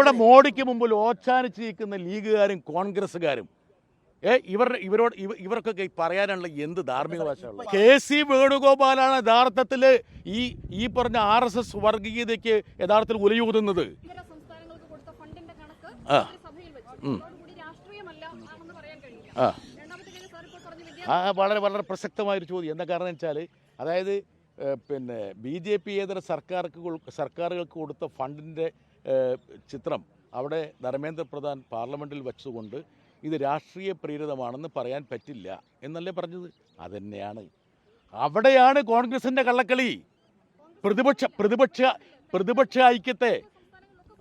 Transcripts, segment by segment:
ഇവിടെ മോഡിക്ക് മുമ്പിൽ ഓച്ചാനിച്ച് നിൽക്കുന്ന ലീഗുകാരും കോൺഗ്രസ്സുകാരും. ഏ ഇവരുടെ ഇവരോട് ഇവ- ഇവർക്കൊക്കെ പറയാനുള്ള എന്ത് ധാർമ്മിക ഭാഷയുള്ള കെ സി വേണുഗോപാലാണ് യഥാർത്ഥത്തിൽ ഈ ഈ പറഞ്ഞ ആർ എസ് എസ് വർഗീയതയ്ക്ക് യഥാർത്ഥത്തിൽ ഉലയൂതുന്നത്. ഇതര കൊടുത്ത ഫണ്ടിന്റെ കണക്ക് ആ. വളരെ വളരെ പ്രസക്തമായൊരു ചോദ്യം. എന്താ കാരണം വെച്ചാൽ അതായത് പിന്നെ ബി ജെ പി ഏതര സർക്കാർക്ക് സർക്കാരുകൾക്ക് കൊടുത്ത ഫണ്ടിന്റെ ചിത്രം അവിടെ ധർമ്മേന്ദ്ര പ്രധാൻ പാർലമെന്റിൽ വെച്ചുകൊണ്ട് ഇത് രാഷ്ട്രീയ പ്രേരിതമാണെന്ന് പറയാൻ പറ്റില്ല എന്നല്ലേ പറഞ്ഞത്? അതന്നെയാണ്. അവിടെയാണ് കോൺഗ്രസിന്റെ കള്ളക്കളി. പ്രതിപക്ഷ പ്രതിപക്ഷ പ്രതിപക്ഷ ഐക്യത്തെ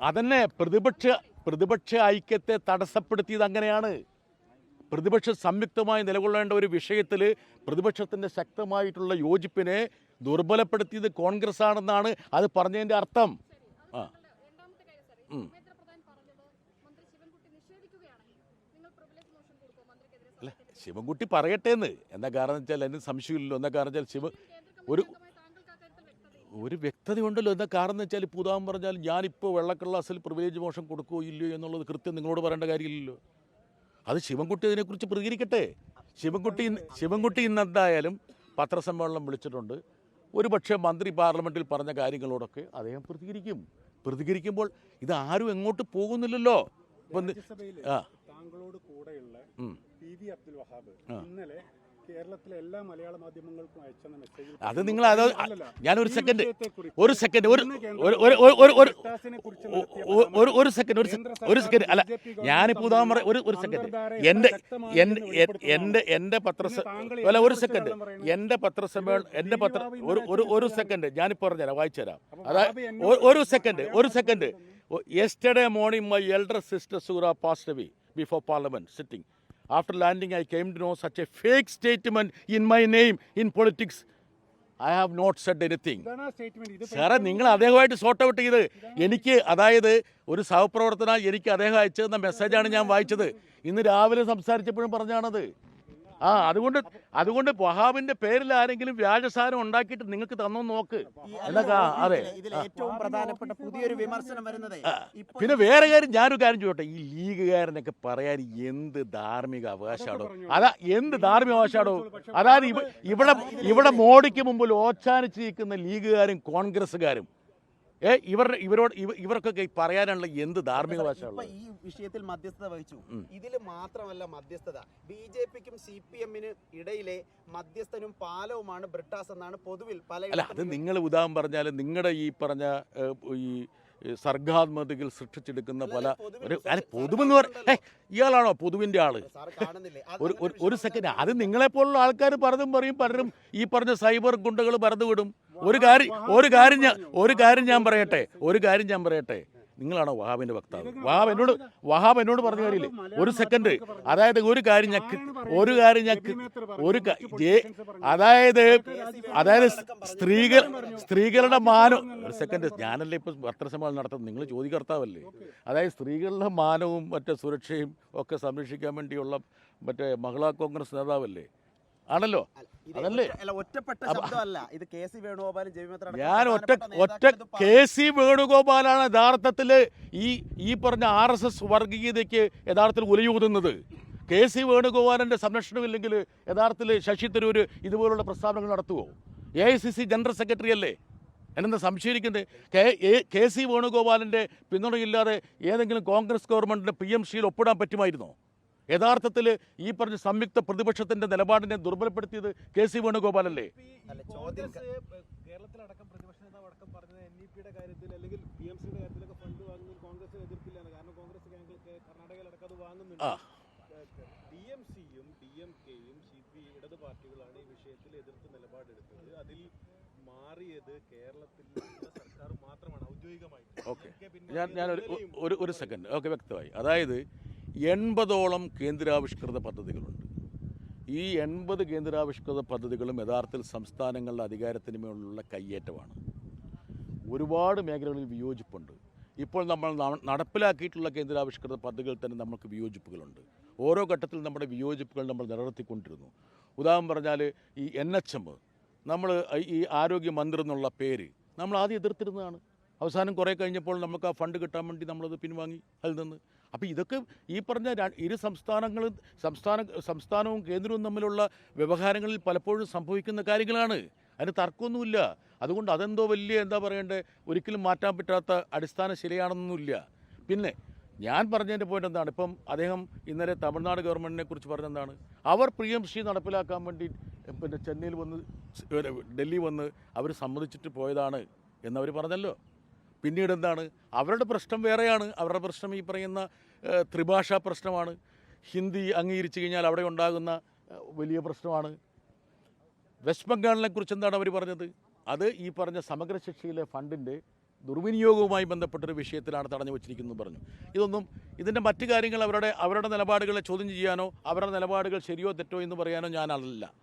അതന്നെ പ്രതിപക്ഷ പ്രതിപക്ഷ ഐക്യത്തെ തടസ്സപ്പെടുത്തിയത് അങ്ങനെയാണ്. പ്രതിപക്ഷ സംയുക്തമായി നിലകൊള്ളേണ്ട ഒരു വിഷയത്തിൽ പ്രതിപക്ഷത്തിന്റെ ശക്തമായിട്ടുള്ള യോജിപ്പിനെ ദുർബലപ്പെടുത്തിയത് കോൺഗ്രസ് ആണെന്നാണ് അത് പറഞ്ഞതിന്റെ അർത്ഥം. അല്ല ശിവൻകുട്ടി പറയട്ടെ എന്ന് എന്താ കാരണം വെച്ചാൽ അതിന് സംശയമില്ലല്ലോ. എന്താ കാരണം വെച്ചാൽ ശിവ ഒരു ഒരു വ്യക്തത ഉണ്ടല്ലോ. എന്താ കാരണം വെച്ചാൽ ഇപ്പോൾ ഉദാഹരണം പറഞ്ഞാൽ ഞാനിപ്പോൾ വെള്ളക്കള്ളാസിൽ പ്രിവിലേജ് മോഷൻ കൊടുക്കുകയോ ഇല്ലയോ എന്നുള്ളത് കൃത്യം നിങ്ങളോട് പറയേണ്ട കാര്യമില്ലല്ലോ. അത് ശിവൻകുട്ടി അതിനെക്കുറിച്ച് പ്രതികരിക്കട്ടെ. ശിവൻകുട്ടി ശിവൻകുട്ടി ഇന്ന് എന്തായാലും പത്രസമ്മേളനം വിളിച്ചിട്ടുണ്ട്. ഒരു പക്ഷേ മന്ത്രി പാർലമെന്റിൽ പറഞ്ഞ കാര്യങ്ങളോടൊക്കെ അദ്ദേഹം പ്രതികരിക്കും. പ്രതികരിക്കുമ്പോൾ ഇത് ആരും എങ്ങോട്ട് പോകുന്നില്ലല്ലോ. താങ്കളോട് കൂടെയുള്ള. പി വി അബ്ദുൽ വഹാബ് ഇന്നലെ കേരളത്തിലെ എല്ലാ മലയാള മാധ്യമങ്ങൾക്കും മെസ്സേജ് അത് നിങ്ങൾ അത് ഞാൻ ഒരു സെക്കൻഡ് ഒരു സെക്കൻഡ് ഒരു ഒരു ഒരു ഒരു- സെക്കൻഡ് ഒരു സെക്കൻഡ് ഒരു സെക്കൻഡ് അല്ല ഞാനിപ്പോ ഞാനിപ്പോൾ ഉദാഹരണം ഒരു ഒരു സെക്കൻഡ് എന്റെ എന്റെ. എന്റെ എന്റെ പത്രസ അല്ല ഒരു സെക്കൻഡ് എന്റെ എന്റെ പത്രസമ്മേളനം എന്റെ പത്ര ഒരു ഒരു ഒരു സെക്കൻഡ് ഞാനിപ്പോൾ പറഞ്ഞുതരാം വായിച്ചു തരാം. അതായത് ഒരു- സെക്കൻഡ് ഒരു second yesterday morning my elder sister Sura passed before parliament sitting after landing i came to know such a fake statement in my name in politics. I have not said anything സാറെ നിങ്ങൾ അദ്ദേഹമായിട്ട് sort out ചെയ്ത്. എനിക്ക് അതായത് ഒരു സഹപ്രവർത്തന എനിക്ക് അദ്ദേഹം അയച്ചു തന്ന മെസ്സേജാണ് ഞാൻ വായിച്ചത്. ഇന്ന് രാവിലെ സംസാരിച്ചപ്പോഴും പറഞ്ഞാണത്. ആ അതുകൊണ്ട് അതുകൊണ്ട് വഹാബിന്റെ പേരിൽ ആരെങ്കിലും വ്യാജസാരം ഉണ്ടാക്കിയിട്ട് നിങ്ങൾക്ക് തന്നോ നോക്ക്. എന്നൊക്കെ അതെ. ഏറ്റവും പ്രധാനപ്പെട്ട പുതിയൊരു വിമർശനം വരുന്നത് പിന്നെ വേറെ കാര്യം ഞാനൊരു കാര്യം ചോട്ടെ. ഈ ലീഗുകാരനൊക്കെ പറയാൻ എന്ത് ധാർമ്മിക അവകാശമാണോ അതാ എന്ത് ധാർമ്മിക അവകാശമാണോ അതായത് ഇവിടെ ഇവിടെ മോഡിക്ക് മുമ്പിൽ ഓച്ചാനിച്ച് നിൽക്കുന്ന ലീഗുകാരും കോൺഗ്രസ്സുകാരും ഏ ഇവരുടെ ഇവരോട് ഇവർക്കൊക്കെ പറയാനുള്ള എന്ത് ധാർമ്മിക ഭാഷ ഈ വിഷയത്തിൽ മധ്യസ്ഥത വഹിച്ചു. ഇതിൽ മാത്രമല്ല മധ്യസ്ഥത. ബി ജെ പിക്കും സി പി എമ്മിനും ഇടയിലെ മധ്യസ്ഥനും പാലവുമാണ് ബ്രിട്ടാസ് എന്നാണ് പൊതുവിൽ പല അല്ല അത് നിങ്ങൾ ഉദാഹരണം പറഞ്ഞാൽ നിങ്ങളുടെ ഈ പറഞ്ഞ ഈ ഈ സർഗാത്മകതകൾ സൃഷ്ടിച്ചെടുക്കുന്ന പല ഒരു അല്ല പൊതുവെന്ന് പറഞ്ഞ ഇയാളാണോ പൊതുവിന്റെ ആൾ? ഒരു- ഒരു സെക്കൻഡ് അത് നിങ്ങളെപ്പോലുള്ള ആൾക്കാർ പലതും പറയും പലരും ഈ പറഞ്ഞ സൈബർ ഗുണ്ടകൾ പറഞ്ഞു വിടും ഒരു കാര്യം ഒരു കാര്യം ഞാൻ ഒരു കാര്യം ഞാൻ പറയട്ടെ ഒരു കാര്യം ഞാൻ പറയട്ടെ. നിങ്ങളാണോ വഹാബിന്റെ വക്താവ്? വഹാബ് എന്നോട് വഹാബ് എന്നോട് പറഞ്ഞ കാര്യമില്ലേ? ഒരു സെക്കൻഡ് അതായത് ഒരു കാര്യം ഞാൻ ഒരു കാര്യം ഞാൻ ഒരു അതായത് അതായത് സ്ത്രീകൾ സ്ത്രീകളുടെ മാനം ഒരു സെക്കൻഡ് ഞാനല്ലേ ഇപ്പൊ പത്രസമ്മേളനം നടത്തുന്നത്? നിങ്ങൾ ചോദ്യകർത്താവല്ലേ അതായത് സ്ത്രീകളുടെ മാനവും മറ്റേ സുരക്ഷയും ഒക്കെ സംരക്ഷിക്കാൻ വേണ്ടിയുള്ള മറ്റേ മഹിളാ കോൺഗ്രസ് നേതാവല്ലേ? ആണല്ലോ. അതല്ലേ? ഒറ്റപ്പെട്ട ശബ്ദമല്ല. ഇത് കെ സി വേണുഗോപാലും ജയമിത്ര ഞാൻ ഒറ്റ ഒറ്റ കെ സി വേണുഗോപാലാണ് യഥാർത്ഥത്തിൽ ഈ ഈ പറഞ്ഞ ആർ എസ് എസ് വർഗീയതയ്ക്ക് യഥാർത്ഥത്തിൽ ഉലയൂതുന്നത്. കെ സി വേണുഗോപാലിന്റെ സംരക്ഷണമില്ലെങ്കിൽ യഥാർത്ഥത്തിൽ ശശി തരൂർ ഇതുപോലുള്ള പ്രസ്താവനകൾ നടത്തുമോ A I C C general secretary അല്ലേ? എന്നെന്താ സംശയിക്കുന്നത്? കെ കെ സി വേണുഗോപാലിന്റെ പിന്തുണയില്ലാതെ ഏതെങ്കിലും കോൺഗ്രസ് ഗവൺമെന്റിന്റെ പി എം സിയിൽ ഒപ്പിടാൻ പറ്റുമായിരുന്നോ? യഥാർത്ഥത്തിൽ ഈ പറഞ്ഞ സംയുക്ത പ്രതിപക്ഷത്തിന്റെ നിലപാടിനെ ദുർബലപ്പെടുത്തിയത് കെ സി വേണുഗോപാലല്ലേ? കേരളത്തിലടക്കം പ്രതിപക്ഷ നേതാവ് അടക്കം പറഞ്ഞത് എൻ ഇ പിയുടെ കാര്യത്തിൽ അല്ലെങ്കിൽ ബി എം സിയുടെ കാര്യത്തിലൊക്കെ ഫണ്ട് കാരണം കോൺഗ്രസ് കർണാടകയിലടക്കം അത് വാങ്ങുന്നുണ്ട്. ആ. ഡി എം സിയും ഡി എം കെയും സി പി ഇടത് പാർട്ടികളാണ് ഈ വിഷയത്തിൽ എതിർത്ത് നിലപാടെടുത്തത്. അതിൽ മാറിയത് കേരളത്തിലെ സർക്കാർ മാത്രമാണ് ഔദ്യോഗികമായിട്ട്. ഓക്കെ. ഞാൻ ഞാൻ ഒരു ഒരു സെക്കൻഡ് ഓക്കെ വ്യക്തമായി. അതായത് എൺപതോളം കേന്ദ്രാവിഷ്കൃത പദ്ധതികളുണ്ട്. ഈ എൺപത് കേന്ദ്രാവിഷ്കൃത പദ്ധതികളും യഥാർത്ഥത്തിൽ സംസ്ഥാനങ്ങളുടെ അധികാരത്തിന് മേലുള്ള കയ്യേറ്റമാണ്. ഒരുപാട് മേഖലകളിൽ വിയോജിപ്പുണ്ട്. ഇപ്പോൾ നമ്മൾ നടപ്പിലാക്കിയിട്ടുള്ള കേന്ദ്രാവിഷ്കൃത പദ്ധതികളിൽ തന്നെ നമുക്ക് വിയോജിപ്പുകളുണ്ട്. ഓരോ ഘട്ടത്തിൽ നമ്മുടെ വിയോജിപ്പുകൾ നമ്മൾ നിലനിർത്തിക്കൊണ്ടിരുന്നു. ഉദാഹരണം പറഞ്ഞാൽ ഈ എൻ എച്ച് എം നമ്മൾ ഈ ആരോഗ്യമന്ത്രി എന്നുള്ള പേര് നമ്മൾ ആദ്യം എതിർത്തിരുന്നതാണ്. അവസാനം കുറേ കഴിഞ്ഞപ്പോൾ നമുക്ക് ആ ഫണ്ട് കിട്ടാൻ വേണ്ടി നമ്മളത് പിൻവാങ്ങി അതിൽ നിന്ന്. അപ്പോൾ ഇതൊക്കെ ഈ പറഞ്ഞ ഇരു സംസ്ഥാനങ്ങളും സംസ്ഥാന സംസ്ഥാനവും കേന്ദ്രവും തമ്മിലുള്ള വ്യവഹാരങ്ങളിൽ പലപ്പോഴും സംഭവിക്കുന്ന കാര്യങ്ങളാണ്. അതിന് തർക്കമൊന്നുമില്ല. അതുകൊണ്ട് അതെന്തോ വലിയ എന്താ പറയണ്ടേ ഒരിക്കലും മാറ്റാൻ പറ്റാത്ത അടിസ്ഥാന ശരിയാണെന്നൊന്നുമില്ല പിന്നെ ഞാൻ പറഞ്ഞതിന്റെ പോയിന്റ് എന്താണ്? ഇപ്പം അദ്ദേഹം ഇന്നലെ തമിഴ്നാട് ഗവൺമെന്റിനെ കുറിച്ച് പറഞ്ഞെന്താണ്? അവർ പ്രിയംഷി നടപ്പിലാക്കാൻ വേണ്ടി പിന്നെ ചെന്നൈയിൽ വന്ന് ഡൽഹി വന്ന് അവർ സമ്മതിച്ചിട്ട് പോയതാണ് എന്നവർ പറഞ്ഞല്ലോ. പിന്നീട് എന്താണ് അവരുടെ പ്രശ്നം വേറെയാണ്. അവരുടെ പ്രശ്നം ഈ പറയുന്ന ത്രിഭാഷാ പ്രശ്നമാണ്. ഹിന്ദി അംഗീകരിച്ചു കഴിഞ്ഞാൽ അവിടെ ഉണ്ടാകുന്ന വലിയ പ്രശ്നമാണ്. വെസ്റ്റ് ബംഗാളിനെ കുറിച്ച് എന്താണ് അവർ പറഞ്ഞത്? അത് ഈ പറഞ്ഞ സമഗ്ര ശിക്ഷയിലെ ഫണ്ടിന്റെ ദുർവിനിയോഗവുമായി ബന്ധപ്പെട്ടൊരു വിഷയത്തിലാണ് തടഞ്ഞു വച്ചിരിക്കുന്നത് പറഞ്ഞു. ഇതൊന്നും ഇതിന്റെ മറ്റു കാര്യങ്ങൾ അവരുടെ അവരുടെ നിലപാടുകളെ ചോദ്യം ചെയ്യാനോ അവരുടെ നിലപാടുകൾ ശരിയോ തെറ്റോ എന്ന് പറയാനോ ഞാനല്ല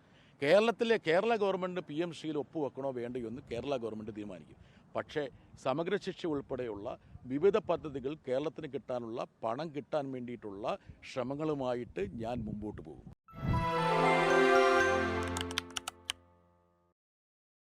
കേരളത്തിലെ കേരള ഗവൺമെന്റ് പി എം സിയിൽ ഒപ്പുവെക്കണോ വേണ്ടയോ എന്ന് കേരള ഗവൺമെന്റ് തീരുമാനിക്കും. പക്ഷേ സമഗ്ര ശിക്ഷ ഉൾപ്പെടെയുള്ള വിവിധ പദ്ധതികൾ കേരളത്തിന് കിട്ടാനുള്ള പണം കിട്ടാൻ വേണ്ടിയിട്ടുള്ള ശ്രമങ്ങളുമായിട്ട് ഞാൻ മുമ്പോട്ട് പോകും.